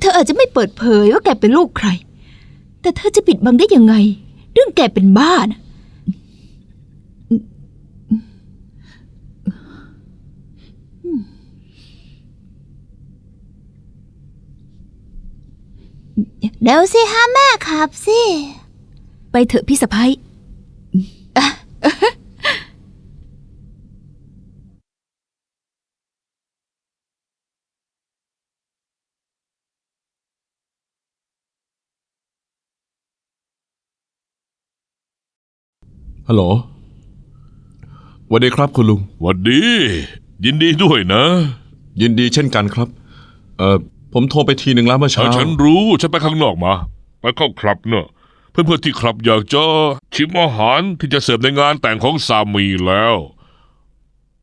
เธออาจจะไม่เปิดเผยว่าแกเป็นลูกใคร แต่เธอจะปิดบังได้ยังไง เรื่องแกเป็นบ้านะเดี๋ยวสิฮะแม่ครับสิ ไปเถอะพี่สะพ้ย ฮัลโหลสวัสดีครับคุณลุง หวัดดี ยินดีด้วยนะ ยินดีเช่นกันครับ เอ่อ ผมโทรไปทีหนึ่งแล้วเมื่อถ้าเช้า ฉันรู้ ฉันไปข้างนอกมา ไปเข้าคลับเนอะ เพื่อนๆที่คลับอยากจะชิมอาหารที่จะเสิร์ฟในงานแต่งของสามีแล้ว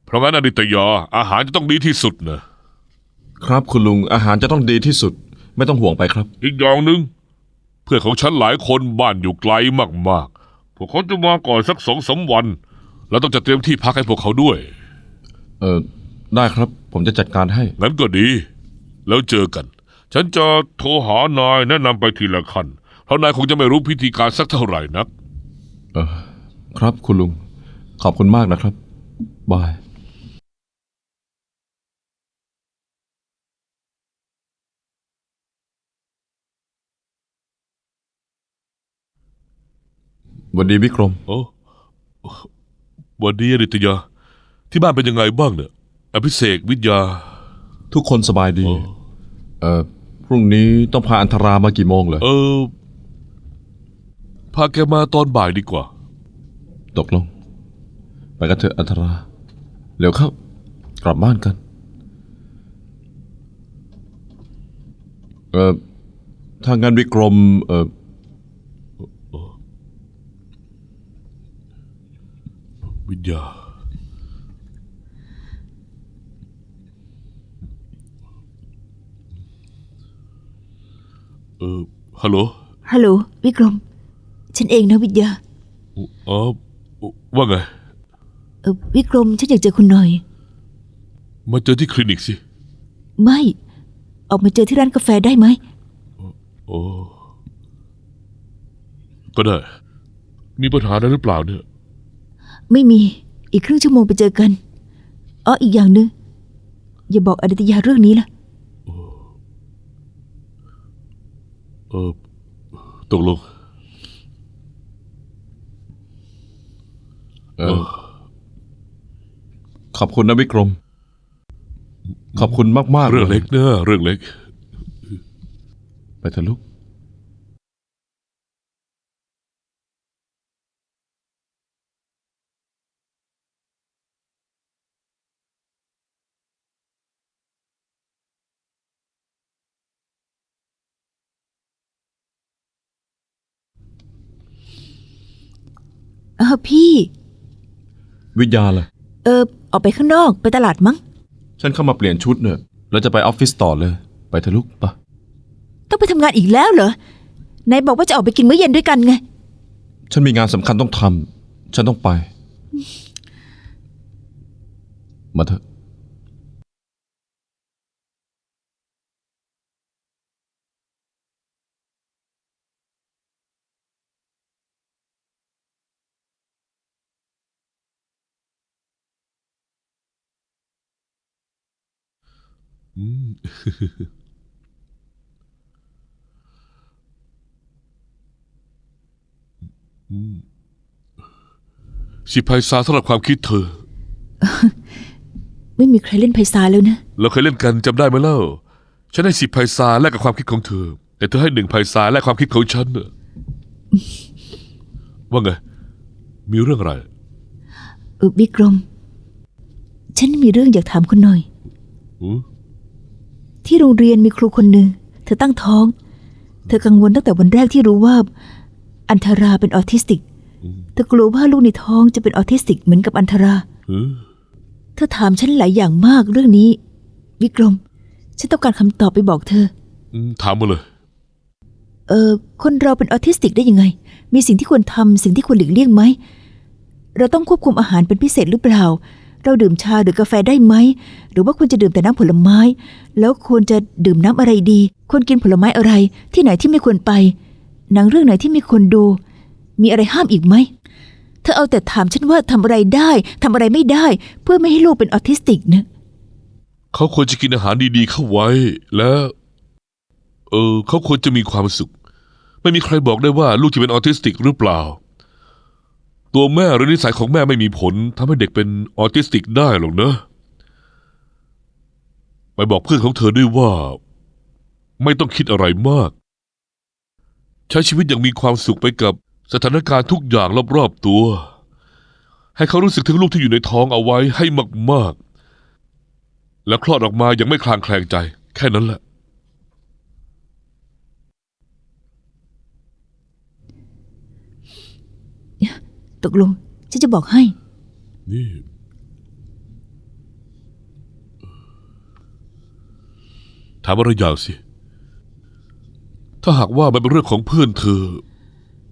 เพราะงั้นอดิตยาอาหารจะต้องดีที่สุดนะ ครับคุณลุง อาหารจะต้องดีที่สุด ไม่ต้องห่วงไปครับ อีกอย่างหนึ่งเพื่อนของฉันหลายคนบ้านอยู่ไกลมากๆ พวกเขาจะมาก่อนสักสองสามวัน แล้วต้องจะเตรียมที่พักให้พวกเขาด้วย เอ่อได้ครับ ผมจะจัดการให้ งั้นก็ดี แล้วเจอกัน ฉันจะโทรหานายแนะนำไปทีละขั้นเพราะนายคงจะไม่รู้พิธีการสักเท่าไหร่นัก เออ ครับคุณลุง ขอบคุณมากนะครับ บาย ส วัสดีวิกรม โอ้วันดีอดิตยา ที่บ้านเป็นยังไงบ้างเนี่ยอภิเษกวิทยา ทุกคนสบายดีโอ้เอ่อ พรุ่งนี้ต้องพาอันธรามากี่โมงเหรอ เออ พาแกมาตอนบ่ายดีกว่า ตกลง ไปกันเถอะอันธรา เร็วเข้า กลับบ้านกัน เอ่อ ถ้างั้นวิกรม เอ่อ วิทยา เออฮัลโหล ฮัลโหลวิกรม ฉันเองนะวิทยา อ๋อ ว่าไง เออวิกรม ฉันอยากเจอคุณหน่อย มาเจอที่คลินิกสิ ไม่ ออกมาเจอที่ร้านกาแฟได้ไหมโอ้ก็ได้ มีปัญหาอะไรหรือเปล่าเนี่ย ไม่มี อีกครึ่งชั่วโมงไปเจอกันอ๋ออีกอย่างหนึงอย่าบอกอดิตยาเรื่องนี้ล่ะเออตกลงเอ่อขอบคุณนะวิกรม ขอบคุณมากๆเรื่องเล็กยเนอะเรื่องเล็ก ไปเถอะลูก อ้าวพี่ วิทยาล่ะ เออ ออกไปข้างนอกไปตลาดมั้ง ฉันเข้ามาเปลี่ยนชุดเนี่ยแล้วจะไปออฟฟิศต่อเลย ไปเถอะลูกไปะต้องไปทำงานอีกแล้วเหรอนายบอกว่าจะออกไปกินมื้อเย็นด้วยกันไง ฉันมีงานสำคัญต้องทำฉันต้องไป มาเถอะ อืม อืม สิบไพศาลสำหรับความคิดเธอ ไม่มีใครเล่นไพศาลแล้วนะ เราเคยเล่นกันจำได้ไหมเล่า ฉันให้สิบไพศาลแลกกับความคิดของเธอ แต่เธอให้หนึ่งไพศาลแลกความคิดของฉันน่ะว่าไง มีเรื่องอะไร เออวิกรม ฉันมีเรื่องอยากถามคุณหน่อย อือ ที่โรงเรียนมีครูคนหนึ่ง เธอตั้งท้อง เธอกังวลตั้งแต่วันแรกที่รู้ว่า อันธราเป็นออทิสติก เธอกลัวว่าลูกในท้องจะเป็นออทิสติกเหมือนกับอันธราหือเธอถามฉันหลายอย่างมากเรื่องนี้ วิกรม ฉันต้องการคำตอบไปบอกเธออืมถามมาเลย เออคนเราเป็นออทิสติกได้ยังไง มีสิ่งที่ควรทำสิ่งที่ควรหลีกเลี่ยงไหม เราต้องควบคุมอาหารเป็นพิเศษหรือเปล่า เราดื่มชาหรือกาแฟได้ไหม หรือว่าควรจะดื่มแต่น้ำผลไม้ แล้วควรจะดื่มน้ำอะไรดี ควรกินผลไม้อะไร ที่ไหนที่ไม่ควรไป หนังเรื่องไหนที่ไม่ควรดู มีอะไรห้ามอีกไหม เธอเอาแต่ถามฉันว่าทำอะไรได้ ทำอะไรไม่ได้ เพื่อไม่ให้ลูกเป็นออทิสติกนะ เขาควรจะกินอาหารดีๆเข้าไว้ และเออเขาควรจะมีความสุข ไม่มีใครบอกได้ว่าลูกจะเป็นออทิสติกหรือเปล่า ตัวแม่หรือนิสัยของแม่ไม่มีผลทำให้เด็กเป็นออทิสติกได้หรอกนะไปบอกเพื่อนของเธอด้วยว่า ไม่ต้องคิดอะไรมาก ใช้ชีวิตอย่างมีความสุขไปกับสถานการณ์ทุกอย่างรอบๆตัว ให้เขารู้สึกถึงลูกที่อยู่ในท้องเอาไว้ให้มากๆ แล้วคลอดออกมายังไม่คลางแคลงใจ แค่นั้นแหละ ตกลง ฉันจะบอกให้ นี่ ถามอะไรอย่างสิ ถ้าหากว่ามันเป็นเรื่องของเพื่อนเธอ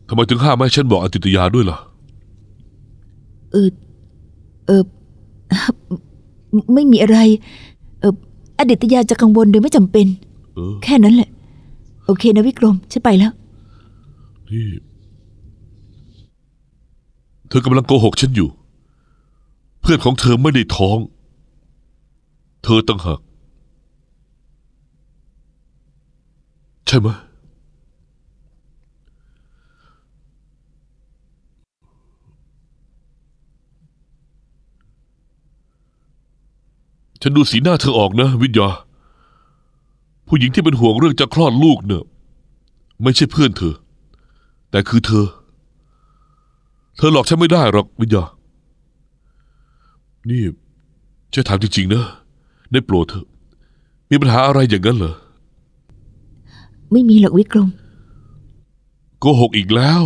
ทำไมถึงห้ามไม่ให้ฉันบอกอติตยาด้วยล่ะ เออ เออ ไม่มีอะไร เอออดิตยาจะกังวลโดยไม่จำเป็น เออ แค่นั้นแหละ โอเคนะวิกรม ฉันไปแล้ว นี่ เธอกำลังโกหกฉันอยู่ เพื่อนของเธอไม่ได้ท้อง เธอตั้งหากใช่ไหมฉันดูสีหน้าเธอออกนะ วิทยา ผู้หญิงที่เป็นห่วงเรื่องจะคลอดลูกเนี่ย ไม่ใช่เพื่อนเธอ แต่คือเธอ เธอหลอกฉันไม่ได้หรอกวิญญา นี่จะถามจริงๆนะ ได้โปรดเถอะ มีปัญหาอะไรอย่างนั้นเหรอ ไม่มีหรอกวิกรม โกหกอีกแล้ว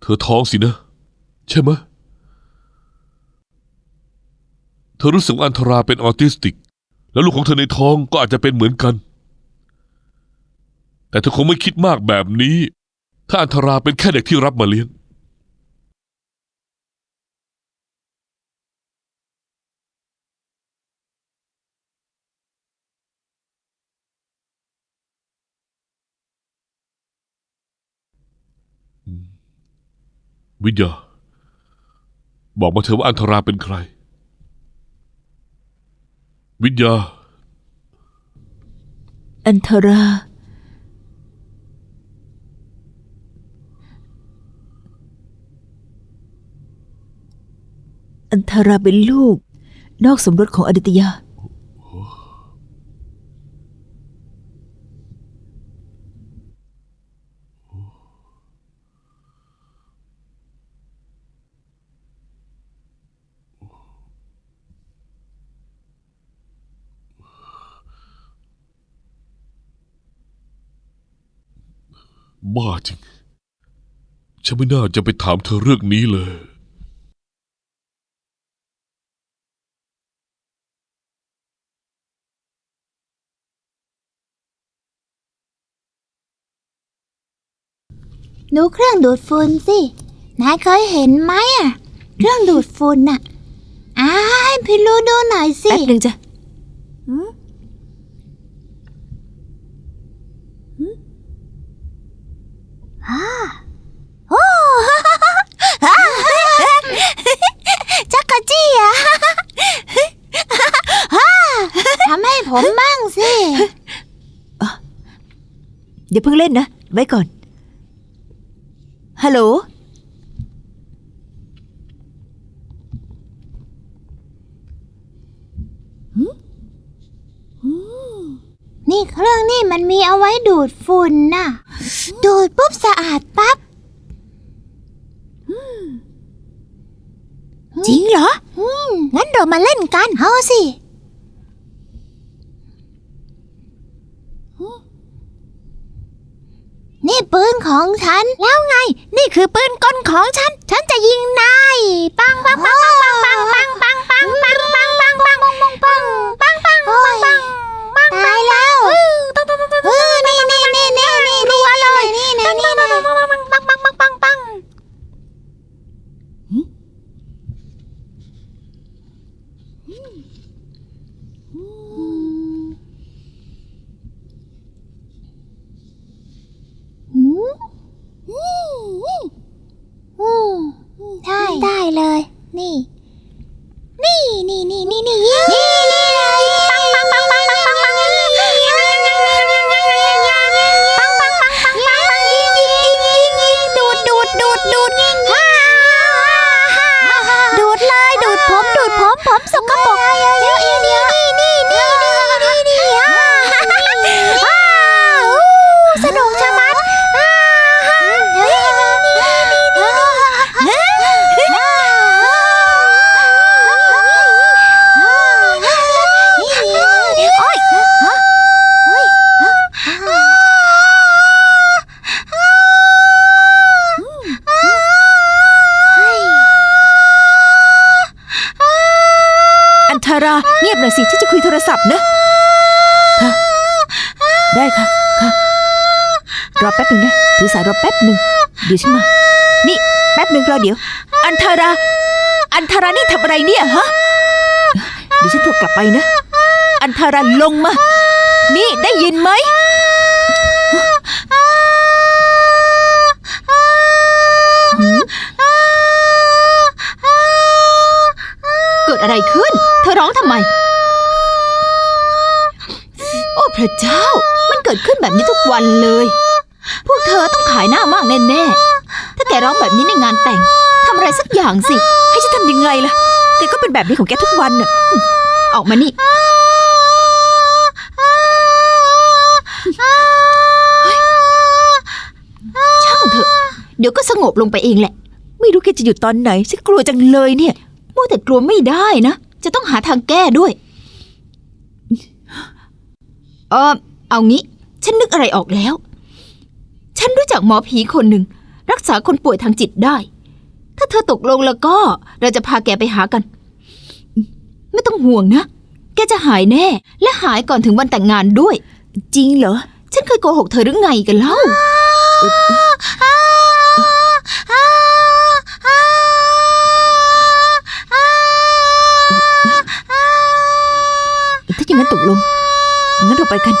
เธอท้องสินะ ใช่ไหมะเธอรู้สึกว่าอันธราเป็นออทิสติก แล้วลูกของเธอในท้องก็อาจจะเป็นเหมือนกัน แต่เธอคงไม่คิดมากแบบนี้ ถ้าอันธราเป็นแค่เด็กที่รับมาเลี้ยง วิญญาบอกมาเถอะว่าอันธราเป็นใคร วิญญาอันธรา อันธราเป็นลูก นอกสมรสของอดิตยา บ้าจริง ฉันไม่น่าจะไปถามเธอเรื่องนี้เลย ดูเครื่องดูดฝุ่นสิ นายเคยเห็นไหมอะ เครื่องดูดฝุ่นน่ะอ้ายพี่รู้ดูหน่อยสิ แป๊บหนึ่งจ้ะ โอ้จักรจี้อะทำให้ผมบ้างสิ อย่าเพิ่งเล่นนะ ไว้ก่อน ฮัลโหล นี่เครื่องนี่มันมีเอาไว้ดูดฝุ่นน่ะ ดูดปุ๊บสะอาดปั๊บ จริงเหรออืมงั้นเรามาเล่นกัน เอาสิ นี่ปืนของฉัน แล้วไง นี่คือปืนกลของฉัน ฉันจะยิงนาย ปังปังปังปังปังปังปังปังปังปังปังปังปังปังปัง ดี๋ยวฉันมา นี่ แป๊บหนึ่งรอเดี๋ยว อันทารา อันทารานี่ทำอะไรเนี่ยฮะ เดี๋ยวฉันโทรกลับไปนะ อันทาราลงมา นี่ได้ยินไหม เกิดอะไรขึ้น เธอร้องทำไม โอ้พระเจ้า มันเกิดขึ้นแบบนี้ทุกวันเลย พวกเธอต้องขายหน้ามากแน่ๆ ถ้าแกร้องแบบนี้ในงานแต่งทำอะไรสักอย่างสิ ให้ฉันทำยังไงล่ะ แกก็เป็นแบบนี้ของแกทุกวันน่ะ ออกมานี่ช่างเถอะ เดี๋ยวก็สงบลงไปเองแหละ ไม่รู้แกจะหยุดตอนไหน ฉันกลัวจังเลยเนี่ยมัวแต่กลัวไม่ได้นะ จะต้องหาทางแก้ด้วย เออเอางี้ ฉันนึกอะไรออกแล้ว ฉันรู้จักหมอผีคนหนึ่ง รักษาคนป่วยทางจิตได้ ถ้าเธอตกลงแล้วก็เราจะพาแกไปหากัน ไม่ต้องห่วงนะ แกจะหายแน่ และหายก่อนถึงวันแต่งงานด้วย จริงเหรอ ฉันเคยโกหกเธอหรือไงกันเล่าถ้าอย่างนั้นตกลงงั้นเราไปกัน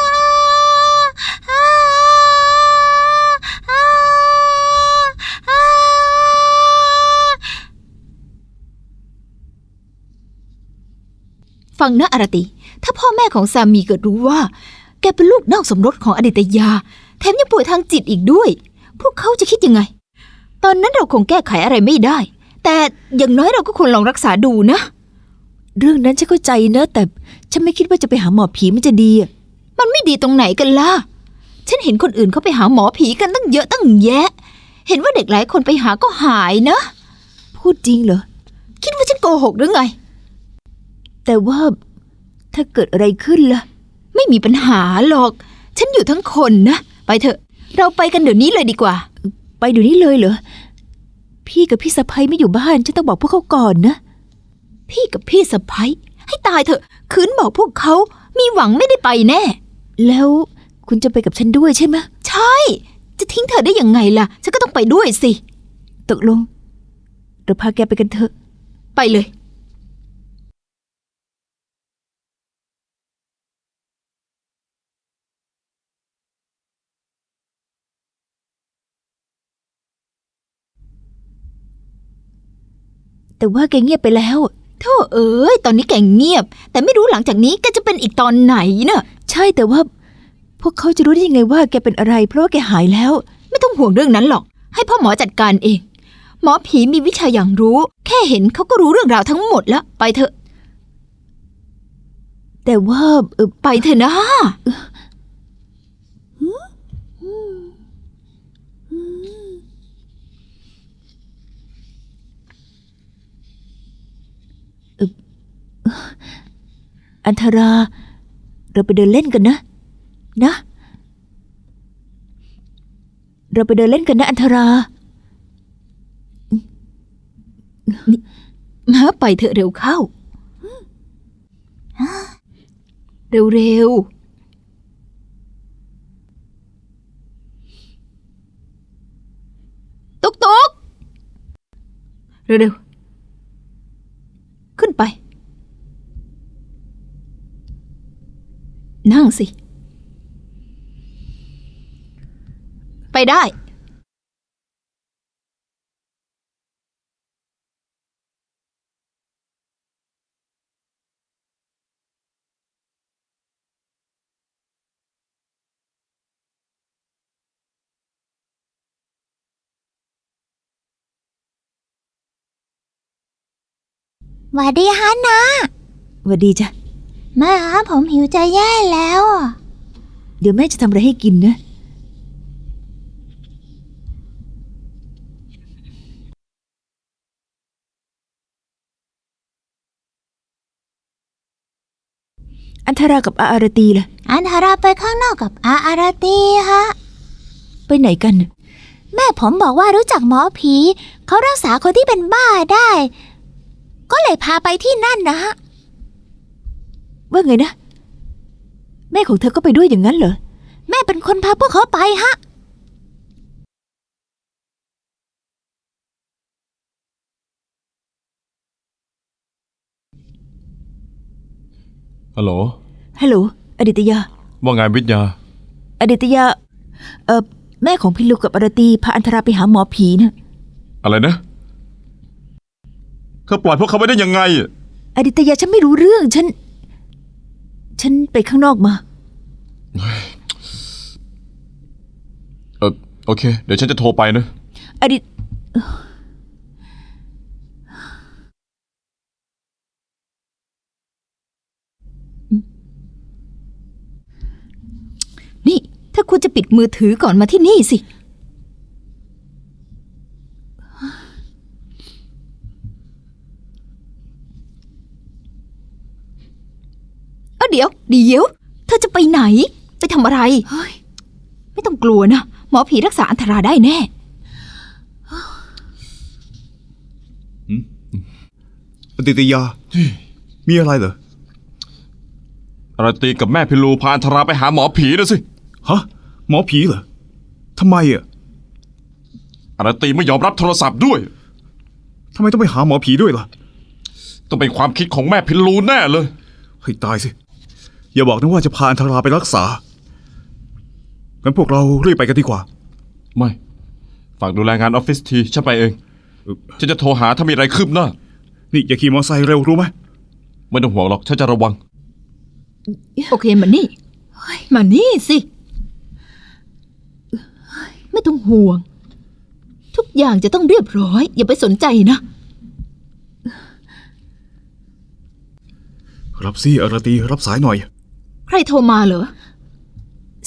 ฟังนะอารติ ถ้าพ่อแม่ของสามีเกิดรู้ว่า แกเป็นลูกนอกสมรสของอดิตยา แถมยังป่วยทางจิตอีกด้วย พวกเขาจะคิดยังไง ตอนนั้นเราคงแก้ไขอะไรไม่ได้ แต่อย่างน้อยเราก็ควรลองรักษาดูนะ เรื่องนั้นฉันเข้าใจนะแต่ฉันไม่คิดว่าจะไปหาหมอผีมันจะดีอะมันไม่ดีตรงไหนกันล่ะ ฉันเห็นคนอื่นเขาไปหาหมอผีกันตั้งเยอะตั้งแยะ เห็นว่าเด็กหลายคนไปหาก็หายนะ พูดจริงเหรอ คิดว่าฉันโกหกหรือไง แต่ว่าถ้าเกิดอะไรขึ้นล่ะ ไม่มีปัญหาหรอก ฉันอยู่ทั้งคนนะ ไปเถอะ เราไปกันเดี๋ยวนี้เลยดีกว่า ไปเดี๋ยวนี้เลยเหรอ พี่กับพี่สะพ้ยไม่อยู่บ้านฉันต้องบอกพวกเขาก่อนนะ พี่กับพี่สะพ้ยให้ตายเถอะคืนบอกพวกเขามีหวังไม่ได้ไปแน่ แล้วคุณจะไปกับฉันด้วยใช่ไหมใช่ จะทิ้งเธอได้ยังไงล่ะ ฉันก็ต้องไปด้วยสิ ตกลงเราพาแกไปกันเถอะ ไปเลย แต่ว่าแกเงียบไปแล้วโธ่เอ้ยตอนนี้แกเงียบ แต่ไม่รู้หลังจากนี้แกจะเป็นอีกตอนไหนเนะ่ะใช่แต่ว่า พวกเขาจะรู้ได้ยังไงว่าแกเป็นอะไร เพราะว่าแกหายแล้ว ไม่ต้องห่วงเรื่องนั้นหรอก ให้พ่อหมอจัดการเอง หมอผีมีวิชาอย่างรู้ แค่เห็นเขาก็รู้เรื่องราวทั้งหมดแล้วไปเถอะ แต่ว่าเออไปเถอะนะ อันธรา เราไปเดินเล่นกันนะ นะ เราไปเดินเล่นกันนะ อันธรามาไปเถอะเร็วเข้า เร็วๆตุกตุกเร็วๆ ขึ้นไป นั่งสิ ไปได้ หวัดดีฮานา หวัดดีจ้ะ แม่ฮะผมหิวใจแย่แล้วอะเดี๋ยวแม่จะทำอะไรให้กินนะ อันธรากับอาอารตีล่ะ อันธาราไปข้างนอกกับอาอาราตีฮะ ไปไหนกันน่ะแม่ผมบอกว่ารู้จักหมอผี เขารักษาคนที่เป็นบ้าได้ ก็เลยพาไปที่นั่นนะฮะ ว่าไงนะ แม่ของเธอก็ไปด้วยอย่างนั้นเหรอ แม่เป็นคนพาพวกเขาไปฮะ ฮัลโหล ฮัลโหล อดิตยา ว่าไงวิทยา อดิตยา เอ่อ แม่ของพิลุกกับอารตีพาอันธราไปหาหมอผีนะ อะไรนะ เธอปล่อยพวกเขาไปได้ยังไง อดิตยาฉันไม่รู้เรื่องฉัน ฉันไปข้างนอกมา เออโอเค เดี๋ยวฉันจะโทรไปนะ อดิตนี่ ถ้าคุณจะปิดมือถือก่อนมาที่นี่สิ เอาเดี๋ยวเดี๋ยวเธอจะไปไหน ไปทำอะไรเฮ้ยไม่ต้องกลัวนะ หมอผีรักษาอันตราได้แน่อดิตยา มีอะไรเหรออารตีกับแม่พิลูพาอันธราไปหาหมอผีนะสิ ฮะ หมอผีเหรอทำไมอะอารตีไม่ยอมรับโทรศัพท์ด้วย ทำไมต้องไปหาหมอผีด้วยล่ะ ต้องเป็นความคิดของแม่พิลูแน่เลย ให้ตายสิ อย่าบอกนะว่าจะพาอันธราไปรักษา งั้นพวกเรารีบไปกันดีกว่า ไม่ ฝากดูแลงานออฟฟิศทีฉันไปเองเอ่อฉันจะโทรหาถ้ามีอะไรคืบหน้า นี่อย่าขี่มอเตอร์ไซค์เร็วรู้ไหม ไม่ต้องห่วงหรอกฉันจะระวัง โอเคมานี่มานี่สิไม่ต้องห่วง ทุกอย่างจะต้องเรียบร้อย อย่าไปสนใจนะ รับสิอารตีรับสายหน่อย ใครโทรมาเหรอ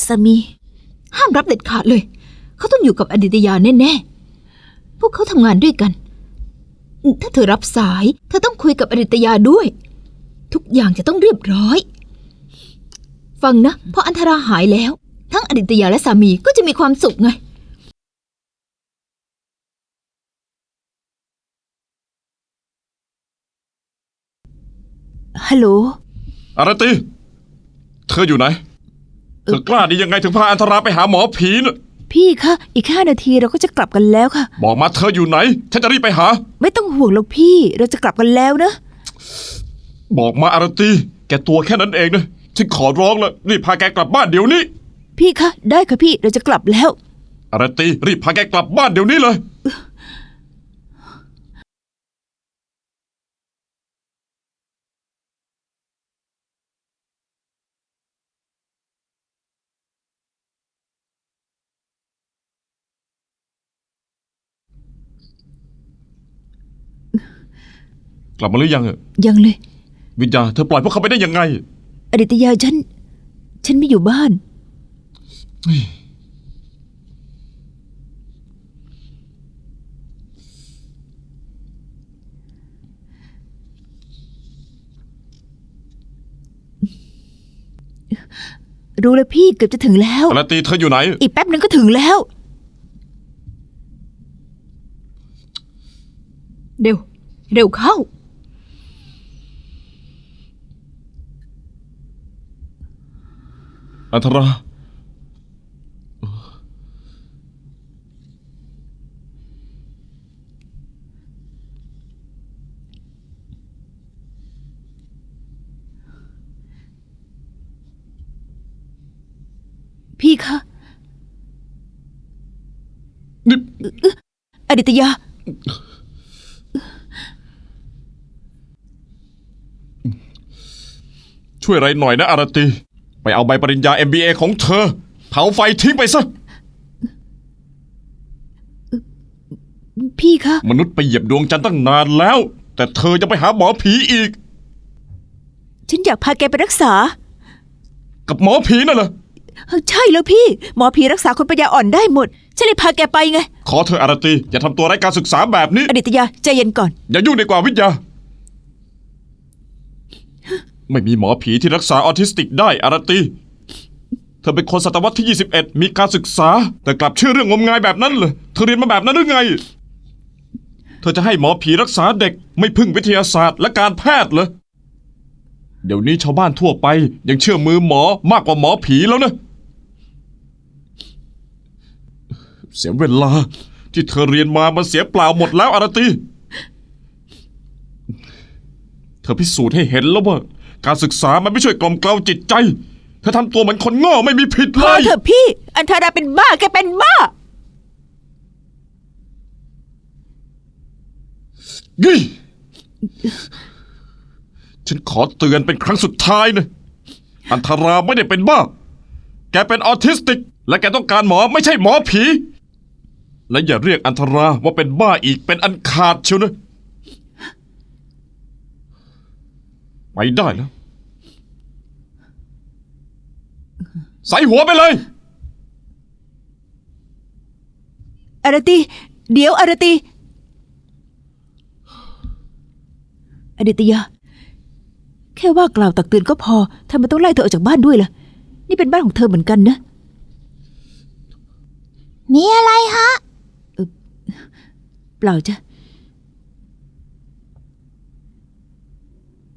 สามี ห้ามรับเด็ดขาดเลย เขาต้องอยู่กับอดิตยาแน่ๆ พวกเขาทำงานด้วยกัน ถ้าเธอรับสาย เธอต้องคุยกับอดิตยาด้วย ทุกอย่างจะต้องเรียบร้อย ฟังนะ พออันธราหายแล้ว ทั้งอดิตยาและสามีก็จะมีความสุขไงฮัลโหล อารตี เธออยู่ไหน เธอกล้าดียังไงถึงพาอันธราไปหาหมอผีน่ะพี่คะ อีกห้านาทีเราก็จะกลับกันแล้วค่ะ บอกมาเธออยู่ไหน ฉันจะรีบไปหา ไม่ต้องห่วงหรอกพี่ เราจะกลับกันแล้วนะ บอกมาอารตีแกตัวแค่นั้นเองนะฉันขอร้องแล้วรีบพาแกกลับบ้านเดี๋ยวนี้ พี่คะ ได้ค่ะพี่ เราจะกลับแล้ว อารตีรีบพาแกกลับบ้านเดี๋ยวนี้เลย กลับมาหรือยังอะยังเลย วิญญาเธอปล่อยพวกเขาไปได้ยังไง อดิตยาฉัน ฉันไม่อยู่บ้าน รู้แล้วพี่เกือบจะถึงแล้วอารตีเธออยู่ไหน อีกแป๊บนึงก็ถึงแล้ว เร็ว เร็วเข้า อันธราพี่คะนี่อดิตยา ช่วยอะไรหน่อยนะอารตี ไปเอาใบปริญญา MBA ของเธอ เผาไฟทิ้งไปซะ พี่คะ มนุษย์ไปเหยียบดวงจันทร์ตั้งนานแล้ว แต่เธอจะไปหาหมอผีอีก ฉันอยากพาแกไปรักษา กับหมอผีนั่นเหรอเอ้าใช่แล้วพี่ หมอผีรักษาคนปัญญาอ่อนได้หมด ฉันเลยพาแกไปไง ขอเธออารตีอย่าทำตัวไร้การศึกษาแบบนี้ อดิตยาใจเย็นก่อน อย่ายุ่งดีกว่าวิทยา ไม่มีหมอผีที่รักษาออทิสติกได้อารตีเธอเป็นคนศตวรรษที่ 21 มีการศึกษา แต่กลับเชื่อเรื่องงมงายแบบนั้นเลยเธอเรียนมาแบบนั้นหรือไง เธอจะให้หมอผีรักษาเด็ก ไม่พึ่งวิทยาศาสตร์และการแพทย์เหรอเดี๋ยวนี้ชาวบ้านทั่วไป ยังเชื่อมือหมอมากกว่าหมอผีแล้วนะ เสียเวลา ที่เธอเรียนมามันเสียเปล่าหมดแล้วอารตีเธอพิสูจน์ให้เห็นแล้วว่า การศึกษามันไม่ช่วยกล่อมเกลาจิตใจเธอทำตัวเหมือนคนโง่ไม่มีผิดพเลอย เถอะพี่ อันธาราเป็นบ้าแกเป็นบ้ายี่ฉันขอเตือนเป็นครั้งสุดท้ายนะ อันธราไม่ได้เป็นบ้า แกเป็นออทิสติก และแกต้องการหมอไม่ใช่หมอผี และอย่าเรียกอันธราว่าเป็นบ้าอีกเป็นอันขาดเชียวนะ ไปได้แล้ว ใส่หัวไปเลย อารตีเดี๋ยวอารตีอดิตยา แค่ว่ากล่าวตักเตือนก็พอทำไมต้องไล่เธอออกจากบ้านด้วยล่ะ นี่เป็นบ้านของเธอเหมือนกันนะ มีอะไรฮะเปล่าจ้ะ